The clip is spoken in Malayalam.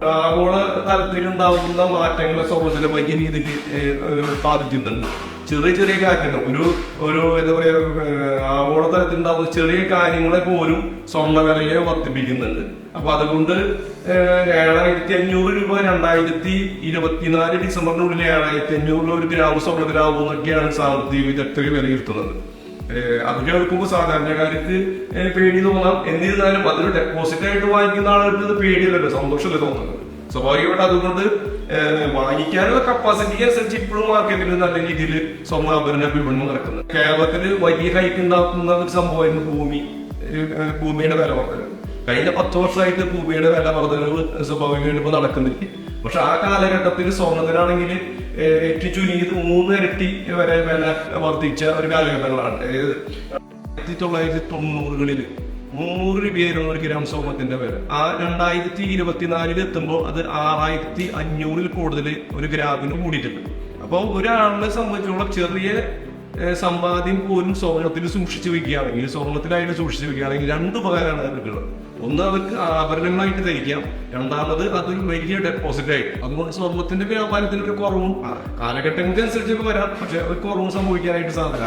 ആഗോള തലത്തിലുണ്ടാകുന്ന മാറ്റങ്ങളെ സ്വർണത്തിലെ വലിയ രീതിക്ക് ഏഹ്, ചെറിയ ചെറിയ കാര്യങ്ങൾ. ഒരു ഒരു എന്താ പറയുക ആഗോള ആഗോള തലത്തിലുണ്ടാകുന്ന ചെറിയ കാര്യങ്ങളെ പോലും സ്വർണ വിലയെ വർദ്ധിപ്പിക്കുന്നുണ്ട്. അപ്പൊ അതുകൊണ്ട് ഏഴായിരത്തി അഞ്ഞൂറ് രൂപ രണ്ടായിരത്തി ഇരുപത്തിനാല് ഡിസംബറിനുള്ളിൽ ഏഴായിരത്തി അഞ്ഞൂറിൽ ഒരു ഗ്രാം ഗ്രാമം എന്നൊക്കെയാണ് സാമ്പത്തിക വിദഗ്ധർ വിലയിരുത്തുന്നത്. ഏഹ് എടുക്കുമ്പോൾ സാധാരണക്കാർക്ക് പേടി തോന്നാം. എന്നിരുന്നാലും അതൊരു ഡെപ്പോസിറ്റ് ആയിട്ട് വാങ്ങിക്കുന്ന ആളുകൾക്ക് പേടിയല്ലല്ലോ സന്തോഷമല്ലേ തോന്നുന്നത്. സ്വാഭാവികമായിട്ട് അതുകൊണ്ട് വാങ്ങിക്കാനുള്ള കപ്പാസിറ്റി അനുസരിച്ച് ഇപ്പോഴും മാർക്കറ്റിൽ നല്ല രീതിയിൽ സ്വർണാഭരണ വിപണനം നടക്കുന്നത് കേരളത്തിൽ വലിയ ഹൈക്ക് ഉണ്ടാക്കുന്ന ഒരു സംഭവമായിരുന്നു ഭൂമി ഭൂമിയുടെ വില വർധന. കഴിഞ്ഞ പത്ത് വർഷമായിട്ട് ഭൂമിയുടെ വില വർധനവ് സ്വാഭാവികമായിട്ട് ഇപ്പൊ നടക്കുന്നില്ല. പക്ഷെ ആ കാലഘട്ടത്തിൽ സ്വർണത്തിനാണെങ്കിൽ ഏറ്റു ചുരുങ്ങിയത് മൂന്ന് ഇരട്ടി വരെ വില വർദ്ധിച്ച ഒരു കാലഘട്ടങ്ങളാണ്. ആയിരത്തി തൊള്ളായിരത്തി തൊണ്ണൂറുകളിൽ മുന്നൂറ് രൂപയായിരുന്നു ഒരു ഗ്രാം സ്വർണത്തിന്റെ വില. ആ രണ്ടായിരത്തി ഇരുപത്തിനാലിൽ എത്തുമ്പോൾ അത് ആറായിരത്തി അഞ്ഞൂറിൽ കൂടുതൽ ഒരു ഗ്രാമിന് കൂടിയിട്ടുണ്ട്. അപ്പോൾ ഒരാളിനെ സംബന്ധിച്ചുള്ള ചെറിയ സമ്പാദ്യം പോലും സ്വർണത്തിൽ സൂക്ഷിച്ചു വെക്കുകയാണെങ്കിൽ സ്വർണത്തിലായിട്ട് സൂക്ഷിച്ചു വെക്കുകയാണെങ്കിൽ രണ്ട് ഉപകാരമാണ് അവർക്കുള്ളത് ഒന്ന് അവർക്ക് ആഭരണങ്ങളായിട്ട് ധരിക്കാം. രണ്ടാമത് അതൊരു വലിയ ഡെപ്പോസിറ്റ് ആയിട്ട് അതുകൊണ്ട് സ്വർണത്തിന്റെ വ്യാപാരത്തിന് ഒരു കുറവും കാലഘട്ടങ്ങൾക്ക് അനുസരിച്ചൊക്കെ വരാം. പക്ഷെ ഒരു കുറവും സംഭവിക്കാനായിട്ട് സാധ്യത